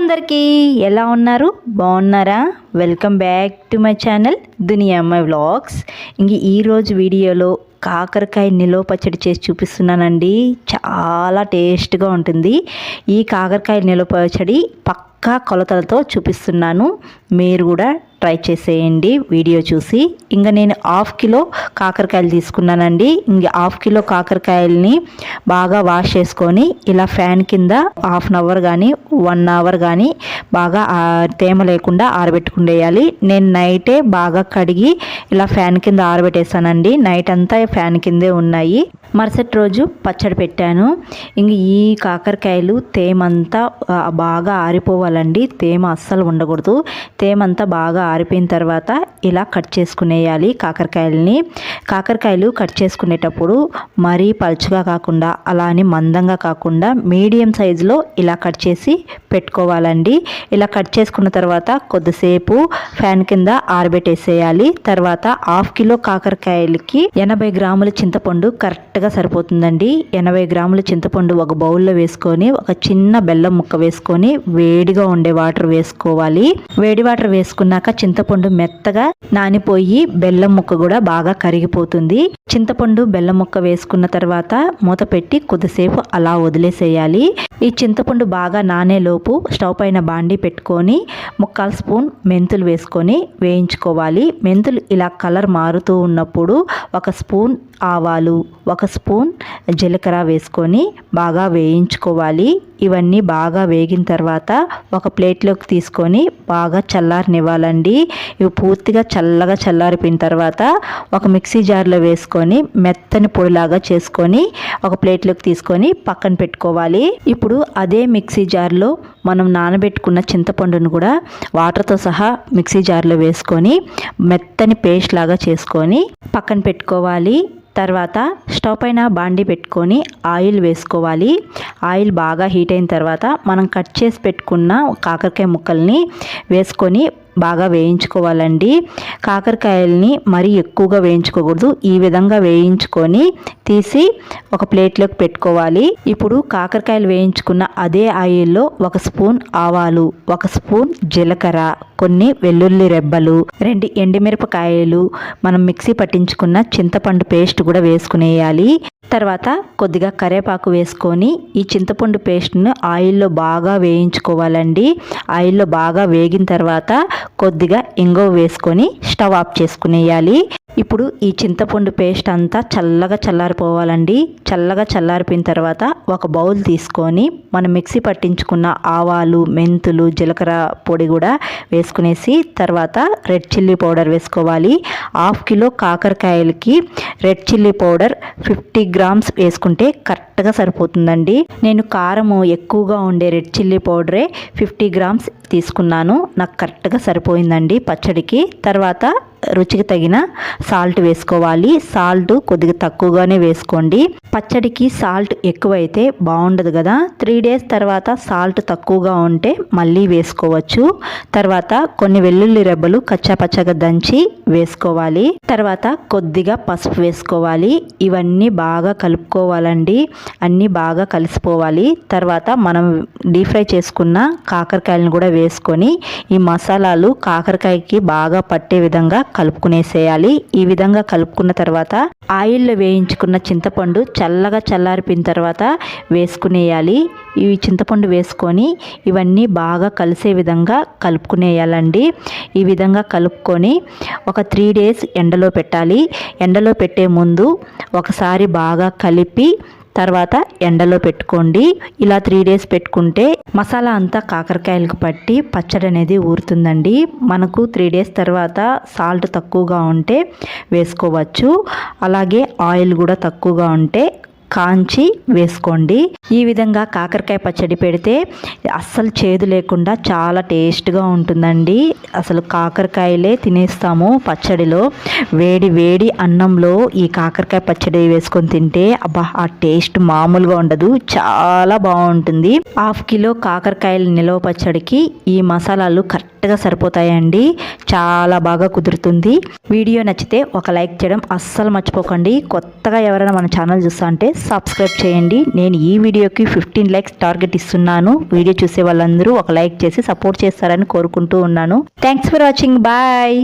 అందరికీ ఎలా ఉన్నారు? బాగున్నారా? Welcome back to my channel Duniya vlogs ఇంక ఈరోజు వీడియోలో కాకరకాయ నిలువ పచ్చడి చేసి చూపిస్తున్నానండి. చాలా టేస్ట్గా ఉంటుంది. ఈ కాకరకాయ నిలువ పచ్చడి పక్కా కొలతలతో చూపిస్తున్నాను. మీరు కూడా ట్రై చేసేయండి వీడియో చూసి. ఇంకా నేను హాఫ్ కిలో కాకరకాయలు తీసుకున్నానండి. ఇంక హాఫ్ కిలో కాకరకాయలని బాగా వాష్ చేసుకొని ఇలా ఫ్యాన్ కింద హాఫ్ అన్ అవర్ కానీ వన్ అవర్ కానీ బాగా తేమ లేకుండా ఆరబెట్టుకుండేయాలి. నేను నైటే బాగా కడిగి ఇలా ఫ్యాన్ కింద ఆరబెట్టేసానండి నైట్ అంతా ఫ్యాన్ కిందే ఉన్నాయి. మరుసటి రోజు పచ్చడి పెట్టాను. ఇంక ఈ కాకరకాయలు తేమంతా బాగా ఆరిపోవాలండి. తేమ అస్సలు ఉండకూడదు. తేమంతా బాగా ఆరిపోయిన తర్వాత ఇలా కట్ చేసుకునేయాలి కాకరకాయలని. కాకరకాయలు కట్ చేసుకునేటప్పుడు మరీ పలుచగా కాకుండా అలా అని మందంగా కాకుండా మీడియం సైజులో ఇలా కట్ చేసి పెట్టుకోవాలండి. ఇలా కట్ చేసుకున్న తర్వాత కొద్దిసేపు ఫ్యాన్ కింద ఆరబెట్టేసేయాలి. తర్వాత హాఫ్ కిలో కాకరకాయలకి ఎనభై గ్రాముల చింతపండు కరెక్ట్గా సరిపోతుందండి. ఎనభై గ్రాముల చింతపండు ఒక బౌల్లో వేసుకొని ఒక చిన్న బెల్లం ముక్క వేసుకొని వేడిగా ఉండే వాటర్ వేసుకోవాలి. వేడి వాటర్ వేసుకున్నాక చింతపండు మెత్తగా నానిపోయి బెల్లం ముక్క కూడా బాగా కరిగిపోతుంది. చింతపండు బెల్లం ముక్క వేసుకున్న తర్వాత మూత పెట్టి కొద్దిసేపు అలా వదిలేసేయాలి. ఈ చింతపండు బాగా నానేలోపు స్టవ్ పైన బాండి పెట్టుకొని ముక్కాల్ స్పూన్ మెంతులు వేసుకొని వేయించుకోవాలి. మెంతులు ఇలా కలర్ మారుతూ ఉన్నప్పుడు ఒక స్పూన్ ఆవాలు ఒక స్పూన్ జీలకర్ర వేసుకొని బాగా వేయించుకోవాలి. ఇవన్నీ బాగా వేగిన తర్వాత ఒక ప్లేట్లోకి తీసుకొని బాగా చల్లారనివ్వాలండి. ఇవి పూర్తిగా చల్లగా చల్లారిపోయిన తర్వాత ఒక మిక్సీ జార్లో వేసుకొని మెత్తని పొడిలాగా చేసుకొని ఒక ప్లేట్లోకి తీసుకొని పక్కన పెట్టుకోవాలి. ఇప్పుడు అదే మిక్సీ జార్లో మనం నానబెట్టుకున్న చింతపండును కూడా వాటర్తో సహా మిక్సీ జార్లో వేసుకొని మెత్తని పేస్ట్ లాగా చేసుకొని పక్కన పెట్టుకోవాలి. తర్వాత స్టవ్ పైన బాండి పెట్టుకొని ఆయిల్ వేసుకోవాలి. ఆయిల్ బాగా హీట్ అయిన తర్వాత మనం కట్ చేసి పెట్టుకున్న కాకరకాయ ముక్కల్ని వేసుకొని బాగా వేయించుకోవాలండి. కాకరకాయల్ని మరీ ఎక్కువగా వేయించుకోకూడదు. ఈ విధంగా వేయించుకొని తీసి ఒక ప్లేట్లోకి పెట్టుకోవాలి. ఇప్పుడు కాకరకాయలు వేయించుకున్న అదే ఆయిల్లో ఒక స్పూన్ ఆవాలు ఒక స్పూన్ జీలకర్ర కొన్ని వెల్లుల్లి రెబ్బలు రెండు ఎండుమిరపకాయలు మనం మిక్సీ పట్టించుకున్న చింతపండు పేస్ట్ కూడా వేసుకునేయాలి. తర్వాత కొద్దిగా కరివేపాకు వేసుకొని ఈ చింతపండు పేస్ట్ను ఆయిల్లో బాగా వేయించుకోవాలండి. ఆయిల్లో బాగా వేగిన తర్వాత కొద్దిగా ఇంగువ వేసుకొని స్టవ్ ఆఫ్ చేసుకునేయాలి. ఇప్పుడు ఈ చింతపండు పేస్ట్ అంతా చల్లగా చల్లారిపోవాలండి. చల్లగా చల్లారిపోయిన తర్వాత ఒక బౌల్ తీసుకొని మనం మిక్సీ పట్టించుకున్న ఆవాలు మెంతులు జీలకర్ర పొడి కూడా వేసుకునేసి తర్వాత రెడ్ చిల్లీ పౌడర్ వేసుకోవాలి. Half kilo కాకరకాయలకి red chilli powder fifty grams వేసుకుంటే కరెక్ట్గా సరిపోతుందండి. నేను కారము ఎక్కువగా ఉండే రెడ్ చిల్లీ పౌడరే ఫిఫ్టీ గ్రామ్స్ తీసుకున్నాను. నాకు కరెక్ట్గా సరిపోయిందండి పచ్చడికి. తర్వాత రుచికి తగిన సాల్ట్ వేసుకోవాలి. సాల్ట్ కొద్దిగా తక్కువగానే వేసుకోండి. పచ్చడికి సాల్ట్ ఎక్కువైతే బాగుండదు కదా. త్రీ డేస్ తర్వాత సాల్ట్ తక్కువగా ఉంటే మళ్ళీ వేసుకోవచ్చు. తర్వాత కొన్ని వెల్లుల్లి రెబ్బలు కచ్చాపచ్చగా దంచి వేసుకోవాలి. తర్వాత కొద్దిగా పసుపు వేసుకోవాలి. ఇవన్నీ బాగా కలుపుకోవాలండి. అన్నీ బాగా కలిసిపోవాలి. తర్వాత మనం డీప్ ఫ్రై చేసుకున్న కాకరకాయలను కూడా వేసుకొని ఈ మసాలాలు కాకరకాయకి బాగా పట్టే విధంగా కలుపుకునేసేయాలి. ఈ విధంగా కలుపుకున్న తర్వాత ఆయిల్లో వేయించుకున్న చింతపండు చల్లగా చల్లారిపోయిన తర్వాత వేసుకునేయాలి. ఈ చింతపండు వేసుకొని ఇవన్నీ బాగా కలిసే విధంగా కలుపుకునేయాలండి. ఈ విధంగా కలుపుకొని ఒక త్రీ డేస్ ఎండలో పెట్టాలి. ఎండలో పెట్టే ముందు ఒకసారి బాగా కలిపి తర్వాత ఎండలో పెట్టుకోండి. ఇలా త్రీ డేస్ పెట్టుకుంటే మసాలా అంతా కాకరకాయలకు పట్టి పచ్చడి అనేది ఊరుతుందండి. మనకు త్రీ డేస్ తర్వాత సాల్ట్ తక్కువగా ఉంటే వేసుకోవచ్చు. అలాగే ఆయిల్ కూడా తక్కువగా ఉంటే కాంచి వేసుకోండి. ఈ విధంగా కాకరకాయ పచ్చడి పెడితే అస్సలు చేదు లేకుండా చాలా టేస్ట్గా ఉంటుందండి. అసలు కాకరకాయలే తినేస్తాము పచ్చడిలో. వేడి వేడి అన్నంలో ఈ కాకరకాయ పచ్చడి వేసుకొని తింటే అబ్బా ఆ టేస్ట్ మామూలుగా ఉండదు చాలా బాగుంటుంది. హాఫ్ కిలో కాకరకాయల నిలవ పచ్చడికి ఈ మసాలాలు కరెక్ట్ కరెక్ట్గా సరిపోతాయండి. చాలా బాగా కుదురుతుంది. వీడియో నచ్చితే ఒక లైక్ చేయడం అస్సలు మర్చిపోకండి. కొత్తగా ఎవరైనా మన ఛానల్ చూస్తా అంటే సబ్స్క్రైబ్ చేయండి. నేను ఈ వీడియోకి ఫిఫ్టీన్ లైక్స్ టార్గెట్ ఇస్తున్నాను. వీడియో చూసే వాళ్ళందరూ ఒక లైక్ చేసి సపోర్ట్ చేస్తారని కోరుకుంటూ ఉన్నాను. Thanks for watching. బాయ్.